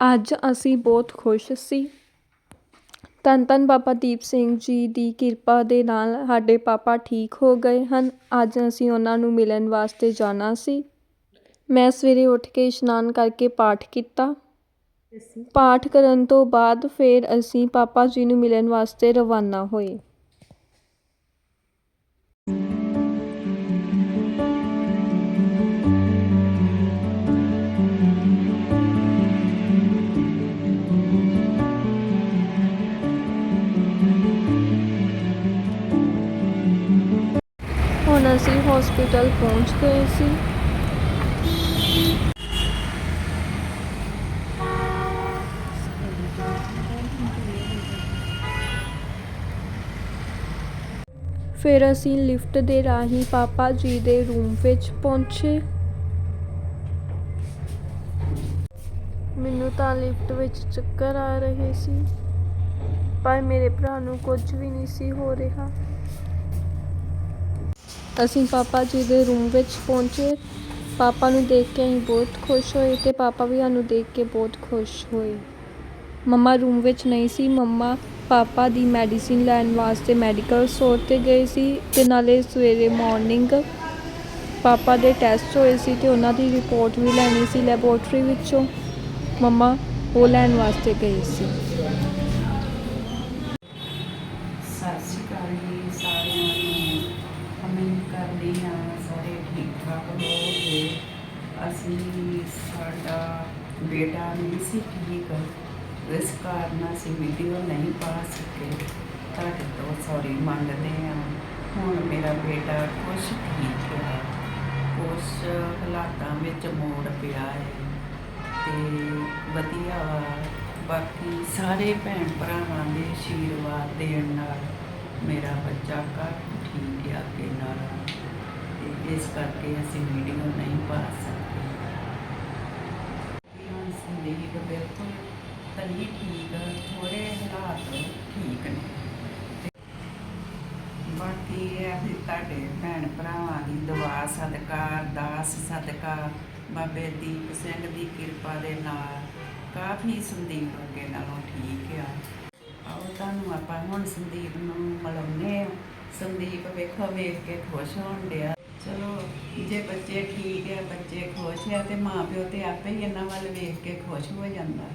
ਅੱਜ ਅਸੀਂ ਬਹੁਤ ਖੁਸ਼ ਸੀ। ਧੰਨ ਧੰਨ ਬਾਬਾ ਦੀਪ ਸਿੰਘ ਜੀ ਦੀ ਕਿਰਪਾ ਦੇ ਨਾਲ ਸਾਡੇ ਪਾਪਾ ਠੀਕ ਹੋ ਗਏ ਹਨ। ਅੱਜ ਅਸੀਂ ਉਹਨਾਂ ਨੂੰ ਮਿਲਣ ਵਾਸਤੇ ਜਾਣਾ ਸੀ। ਮੈਂ ਸਵੇਰੇ ਉੱਠ ਕੇ ਇਸ਼ਨਾਨ ਕਰਕੇ ਪਾਠ ਕੀਤਾ। ਪਾਠ ਕਰਨ ਤੋਂ ਬਾਅਦ ਫਿਰ ਅਸੀਂ ਪਾਪਾ ਜੀ ਨੂੰ ਮਿਲਣ ਵਾਸਤੇ ਰਵਾਨਾ ਹੋਏ। ਹੁਣ ਅਸੀਂ ਹਸਪੀਟਲ ਪਹੁੰਚ ਗਏ ਸੀ। ਫਿਰ ਅਸੀਂ ਲਿਫਟ ਦੇ ਰਾਹੀਂ ਪਾਪਾ ਜੀ ਦੇ ਰੂਮ ਵਿੱਚ ਪਹੁੰਚੇ। ਮੈਨੂੰ ਤਾਂ ਲਿਫਟ ਵਿੱਚ ਚੱਕਰ ਆ ਰਹੇ ਸੀ, ਪਰ ਮੇਰੇ ਭਰਾ ਨੂੰ ਕੁਝ ਵੀ ਨਹੀਂ ਸੀ ਹੋ ਰਿਹਾ। ਅਸੀਂ ਪਾਪਾ ਜੀ ਦੇ ਰੂਮ ਵਿੱਚ ਪਹੁੰਚੇ। ਪਾਪਾ ਨੂੰ ਦੇਖ ਕੇ ਅਸੀਂ ਬਹੁਤ ਖੁਸ਼ ਹੋਏ ਤੇ ਪਾਪਾ ਵੀ ਸਾਨੂੰ ਦੇਖ ਕੇ ਬਹੁਤ ਖੁਸ਼ ਹੋਏ। ਮੰਮਾ ਰੂਮ ਵਿੱਚ ਨਹੀਂ ਸੀ, ਮੰਮਾ ਪਾਪਾ ਦੀ ਮੈਡੀਸਿਨ ਲੈਣ ਵਾਸਤੇ ਮੈਡੀਕਲ ਸਟੋਰ ਤੇ ਗਏ ਸੀ ਤੇ ਨਾਲੇ ਸਵੇਰੇ ਮਾਰਨਿੰਗ ਪਾਪਾ ਦੇ ਟੈਸਟ ਹੋਏ ਸੀ ਤੇ ਉਹਨਾਂ ਦੀ ਰਿਪੋਰਟ ਵੀ ਲੈਣੀ ਸੀ ਲੈਬੋਰਟਰੀ ਵਿੱਚੋਂ। ਮੰਮਾ ਉਹ ਲੈਣ ਵਾਸਤੇ ਗਏ ਸੀ। ਸਤਿ ਸ਼੍ਰੀ ਅਕਾਲ ਜੀ ਸਾਰਿਆਂ ਨੂੰ ਉਮੀਦ ਕਰਦੀ ਹਾਂ ਸਾਰੇ ਠੀਕ ਠਾਕ ਅਸੀਂ ਸਾਡਾ ਬੇਟਾ ਨਹੀਂ ਸੀ ਠੀਕ। ਇਸ ਕਾਰਨ ਅਸੀਂ ਵੀਡੀਓ ਨਹੀਂ ਪਾ ਸਕੇ। ਤੁਹਾਡੇ ਤੋਂ ਸੌਰੀ ਮੰਗਦੇ ਹਾਂ। ਹੁਣ ਮੇਰਾ ਬੇਟਾ ਕੁਛ ਠੀਕ ਹੈ। ਕੁਛ ਹਾਲਾਤਾਂ ਵਿੱਚ ਮੋੜ ਪਿਆ ਹੈ। ਤੇ ਵਧੀਆ ਵਾ। ਬਾਕੀ ਸਾਰੇ ਭੈਣ ਭਰਾਵਾਂ ਦੇ ਆਸ਼ੀਰਵਾਦ ਦੇਣ ਨਾਲ ਮੇਰਾ ਬੱਚਾ ਕਾਫੀ ਠੀਕ ਆ ਕੇ ਨਾਲ। ਤੇ ਇਸ ਕਰਕੇ ਅਸੀਂ ਵੀਡੀਓ ਨਹੀਂ ਪਾ ਸਕਦੇ। ਹੁਣ ਸੰਦੀਪ ਬਿਲਕੁਲ ਤਨੀ ਠੀਕ ਥੋੜੇ ਹਾਲਾਤ ਠੀਕ ਨੇ। ਬਾਕੀ ਇਹ ਆ ਵੀ ਤੁਹਾਡੇ ਭੈਣ ਭਰਾਵਾਂ ਦੀ ਦੁਆ, ਸਦਕਾ ਅਰਦਾਸ ਸਦਕਾ, ਬਾਬੇ ਦੀਪ ਸਿੰਘ ਦੀ ਕਿਰਪਾ ਦੇ ਨਾਲ ਕਾਫੀ ਸੰਦੀਪ ਅੱਗੇ ਨਾਲੋਂ ਠੀਕ ਆ। ਆਓ ਤੁਹਾਨੂੰ ਆਪਾਂ ਹੁਣ ਸੰਦੀਪ ਨੂੰ ਮਿਲਾਉਂਦੇ ਆ ਸੰਦੀਪ ਵੇਖੋ ਵੇਖ ਕੇ ਖੁਸ਼ ਹੋਣ ਡਿਆ। ਜੇ ਬੱਚੇ ਠੀਕ ਆ ਬੱਚੇ ਖੁਸ਼ ਆ ਤੇ ਮਾਂ ਪਿਓ ਤੇ ਆਪੇ ਹੀ ਇਹਨਾਂ ਵੱਲ ਵੇਖ ਕੇ ਖੁਸ਼ ਹੋ ਜਾਂਦਾ